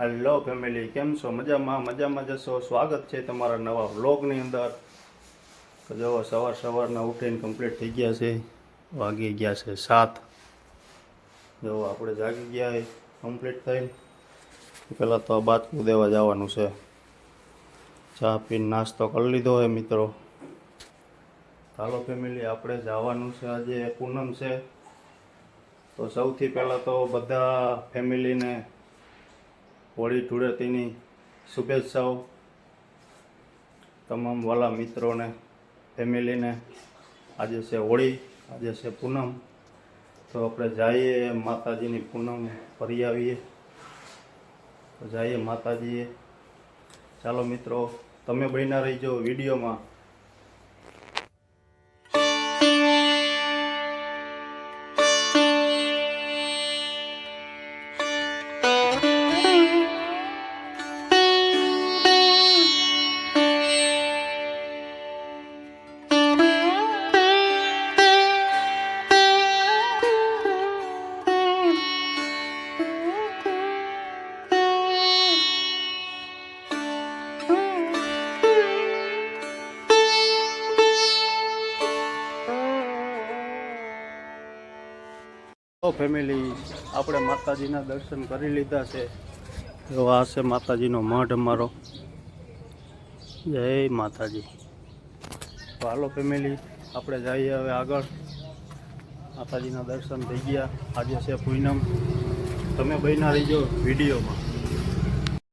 Hello family કેમ છો? મજામાં? મજામાં જશો? સ્વાગત છે તમારા નવા વ્લોગની અંદર. તો જો સવાર સવારના ઉઠીને કમ્પ્લીટ થઈ ગયા છે. વાગી ગયા છે સાત. જો આપણે જાગી ગયા કમ્પ્લીટ થઈને. પહેલાં તો બાતકું દેવા જવાનું છે. ચા પીને નાસ્તો કરી લીધો છે મિત્રો. ચાલો ફેમિલી આપણે જવાનું છે આજે પૂનમ છે. તો સૌથી પહેલાં તો બધા ફેમિલીને હોળી ધૂળેટીની શુભેચ્છાઓ તમામ વાલા મિત્રોને, ફેમિલીને. આજે છે હોળી, આજે છે પૂનમ. તો આપણે જઈએ માતાજીની પૂનમ ફરી આવીએ. તો જઈએ માતાજીએ. ચાલો મિત્રો, તમે બન્યા રહીજો વિડીયોમાં. ફેમિલી આપણે માતાજીના દર્શન કરી લીધા છે. તો આ છે માતાજીનો મઢ અમારો. જય માતાજી. તો હાલો ફેમિલી, આપણે જઈએ હવે આગળ. માતાજીના દર્શન થઈ ગયા. આજે છે પૂનમ. તમે બન્યા રહીજો વિડીયોમાં.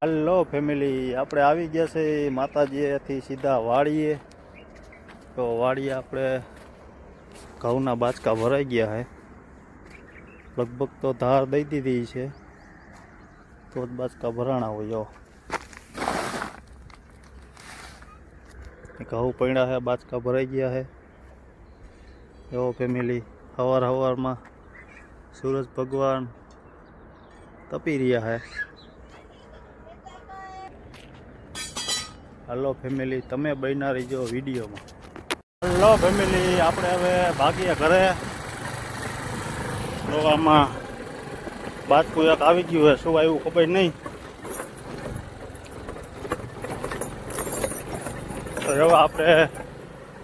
હલો ફેમિલી, આપણે આવી ગયા છે માતાજીએથી સીધા વાડીએ. તો વાડીએ આપણે ઘઉંના બાચકા ભરાઈ ગયા છે. લગભગ તો ધાર દઈ દીધી છે. તો જ બાચકા ભરાણા હોય ઘઉં પડ્યા છે બાચકા ભરાઈ ગયા છે એવો ફેમિલી સવાર હવારમાં સૂરજ ભગવાન તપી રહ્યા છે હલો ફેમિલી તમે બનારી જો વિડીયોમાં. હલો ફેમિલી આપણે હવે ભાગીએ ઘરે. તો આમાં બાજકું એક આવી ગયું હોય, શું આવ્યું ખબર નહીં. હવે આપણે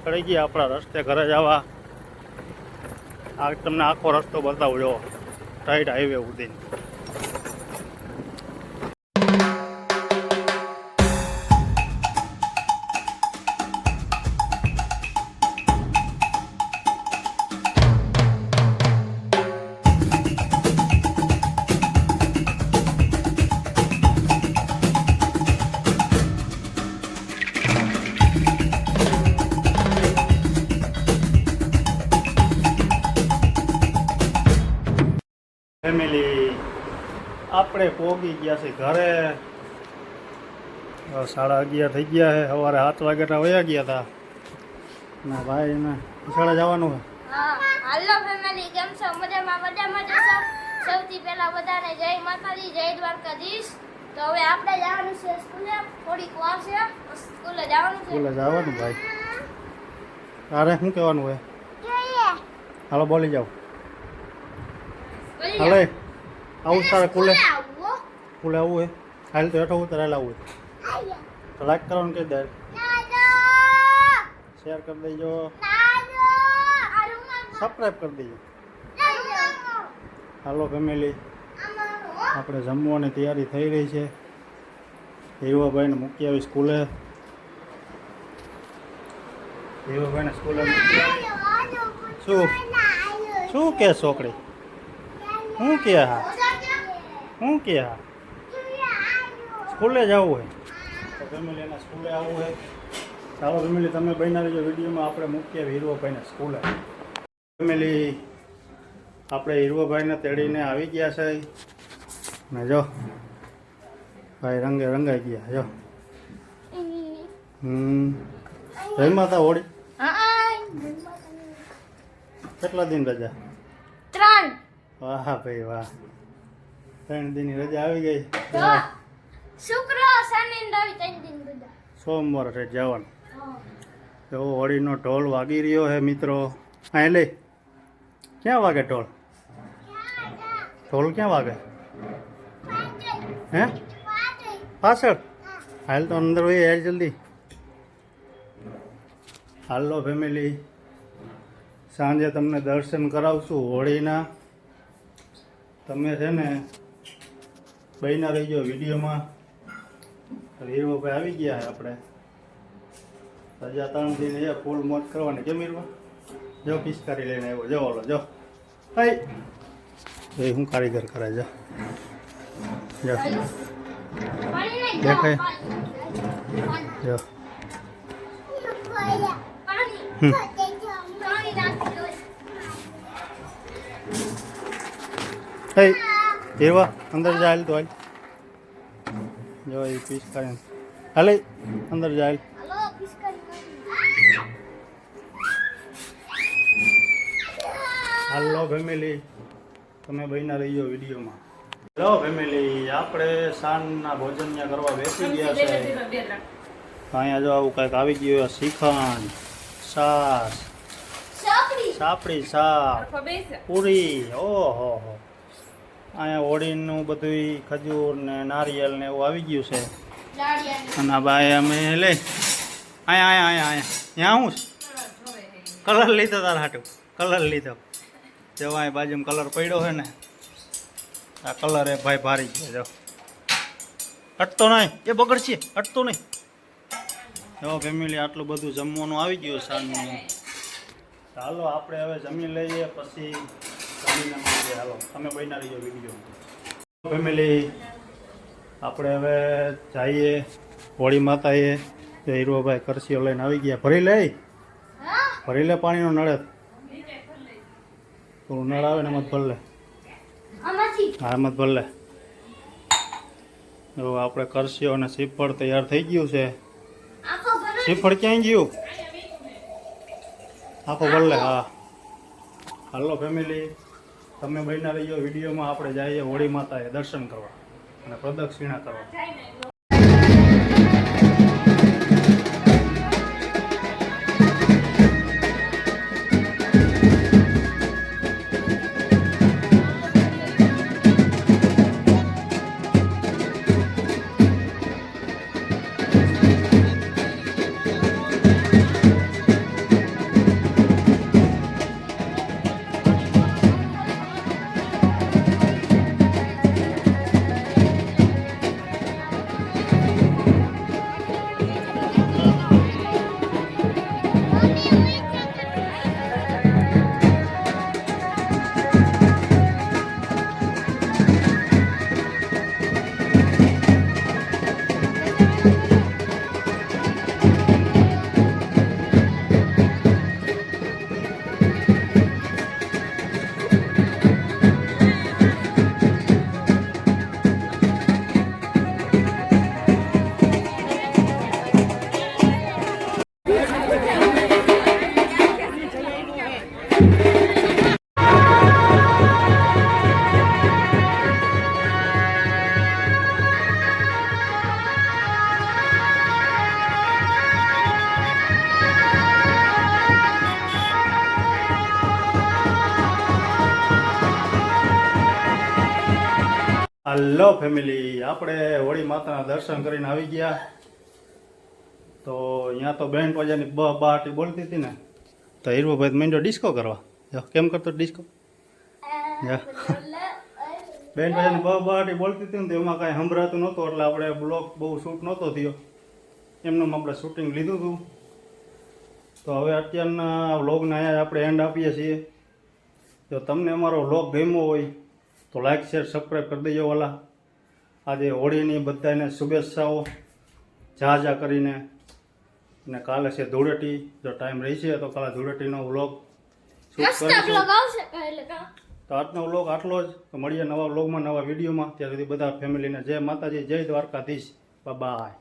ચડી ગયા આપણા રસ્તે, ઘરે જવા આ તમને આખો રસ્તો બતાવજો ટાઈટ હાઈવે સુધી ફેમિલી આપણે પોગી ગયા છે ઘરે. સાડા અગિયાર થઈ ગયા છે. સવારે સાત વાગ્યા વયા ગયા હતા. ના ભાઈ ને નિશાળે જવાનું છે. હાલો ફેમિલી કેમ છો? મજામાં મજામાં છો? સૌથી પહેલા બધાને જય માતાજી જય દ્વારકાધીશ. તો હવે આપણે જવાનું છે સ્કૂલે. થોડીક વાર છે. સ્કૂલે જવાનું છે. સ્કૂલે જવાનું ભાઈ. તારે શું કહેવાનું હોય? હાલો બોલી જાઓ. હાલે. આવું તારે કુલે સ્કૂલે આવું હો. હાલ તો હેઠો ઉતરે હોય. તો લાઈક કરવાનું કહી દે. શેર કરી દેજો. સબસ્ક્રાઈબ કરી દેજો. હાલો ફેમિલી. આપણે જમવાની તૈયારી થઈ રહી છે. દેવાભાઈને મૂકી આવી સ્કૂલે. દેવાભાઈને સ્કૂલે શું? શું કે છોકરી? શું કે હા? શું કે હા? સ્કૂલે જવું હોય. તો ફેમિલી એના સ્કૂલે આવવું હોય. ચાલો ફેમિલી તમે બન્યા રહેજો વિડીયોમાં. આપણે મૂકીએ હીરવાભાઈને સ્કૂલે. ફેમિલી આપણે હીરવાભાઈને તેડીને આવી ગયા છે. ને જો ભાઈ રંગે રંગાઈ ગયા જો. હમ. જય માતા હોળી કેટલા દિન રજા? વાહ ભાઈ વાહ. ત્રણ દિનની રજા આવી ગઈ. તો શુક્ર શનિ રવિ ત્રણ દિન રજા. સોમવાર છે જવાનું. એવો હોળીનો ઢોલ વાગી રહ્યો છે મિત્રો. હા લે ક્યાં વાગે ઢોલ? ઢોલ ક્યાં વાગે? હે? પાછળ? હાલ તો અંદર હોય હાલ જલ્દી. હાલો ફેમિલી સાંજે તમને દર્શન કરાવશું હોળીના. તમે છે ને બહીના રહીજો વિડીયોમાં. હીરો ભાઈ આવી ગયા આપણે. રજા ત્રણ દિન એ ફૂલ મોજ કરવાની. કેમ હીરવા જો પિચકારી લઈને આવ્યો. જો ઓલો જો. ભાઈ એ હું કારીગર કરે જો. જો. દેખાય? જો. હમ. હે એવા અંદર જા હાલ તો હાલ. જો એ પિચકારી હાલે અંદર જા હાલ ફેમિલી તમે બહીના રહીજો વિડીયોમાં. હેલો ફેમિલી આપણે સાંજના ભોજન ત્યાં કરવા બેસી ગયા છે. અહીંયા જો આવું કંઈક આવી ગયું શ્રીખંડ સાસ સાપડી સાપ પૂરી. ઓહો હો. અહીંયા હોળીનું બધું ખજૂર ને નારિયેલ ને એવું આવી ગયું છે. અને ભાઈ અમે લે અહીંયા અહીંયા અહીંયા અહીંયા. હું કલર લીધો તારા હાટું. કલર લીધો. જો અહીં બાજુમાં કલર પડ્યો છે ને. આ કલર એ ભાઈ ભારી છે જો. અટતો નહીં. એ બગડશે. અટતો નહીં. જો ફેમિલી આટલું બધું જમવાનું આવી ગયું સાંજનું. ચાલો આપણે હવે જમી લઈએ પછી હાલો તમે રહીજો વીડિયો ફેમિલી આપણે હવે જઈએ હોળી માતાએ તો હીરોભાઈ કરસીઓ લઈને આવી ગયા. ભરી લે હા ભરી લે પાણીનો નળે. થોડું નળ આવે ને એમાં જ ભર લે. હા એમાં જ ભર લે. જો આપણે કરશીઓ અને શ્રીફળ તૈયાર થઈ ગયું છે. શ્રીફળ ક્યાંય ગયું? આખો ભરલે હા. હાલો ફેમિલી તમે બન્યા રહીજો વિડીયોમાં આપણે જઈએ હોળી માતાએ દર્શન કરવા અને પ્રદક્ષિણા કરવા. હલો ફેમિલી આપણે હોળી માતાના દર્શન કરીને આવી ગયા. તો અહીંયા તો બેન પજાની બ બાટી બોલતી હતી ને. તો હીરભાઈ માંડ્યો ડિસ્કો કરવા. જો, કેમ કરતો ડિસ્કો. બેન પજાની બ બાટી બોલતી હતી ને તો એમાં કાંઈ સંભળાતું નહોતું, એટલે આપણે બ્લોક બહુ શૂટ નહોતો થયો. એમનું આપણે શૂટિંગ લીધું હતું. તો હવે અત્યારના વ્લોગને અહીંયા આપણે એન્ડ આપીએ છીએ. જો તમને અમારો વ્લોગ ગમ્યો હોય તો લાઈક શેર સબસ્ક્રાઈબ કરી દેજો વાલા. આજે હોળીની બધાને શુભેચ્છાઓ. જા જા કરીને. અને કાલે છે ધૂળેટી. જો ટાઈમ રહી છે તો કાલે ધૂળેટીનો વ્લોગ તો. આજનો વ્લોગ આટલો જ. તો મળીએ નવા વ્લોગમાં નવા વિડીયોમાં. ત્યાં સુધી બધા ફેમિલીને જય માતાજી જય દ્વારકાધીશ. બાય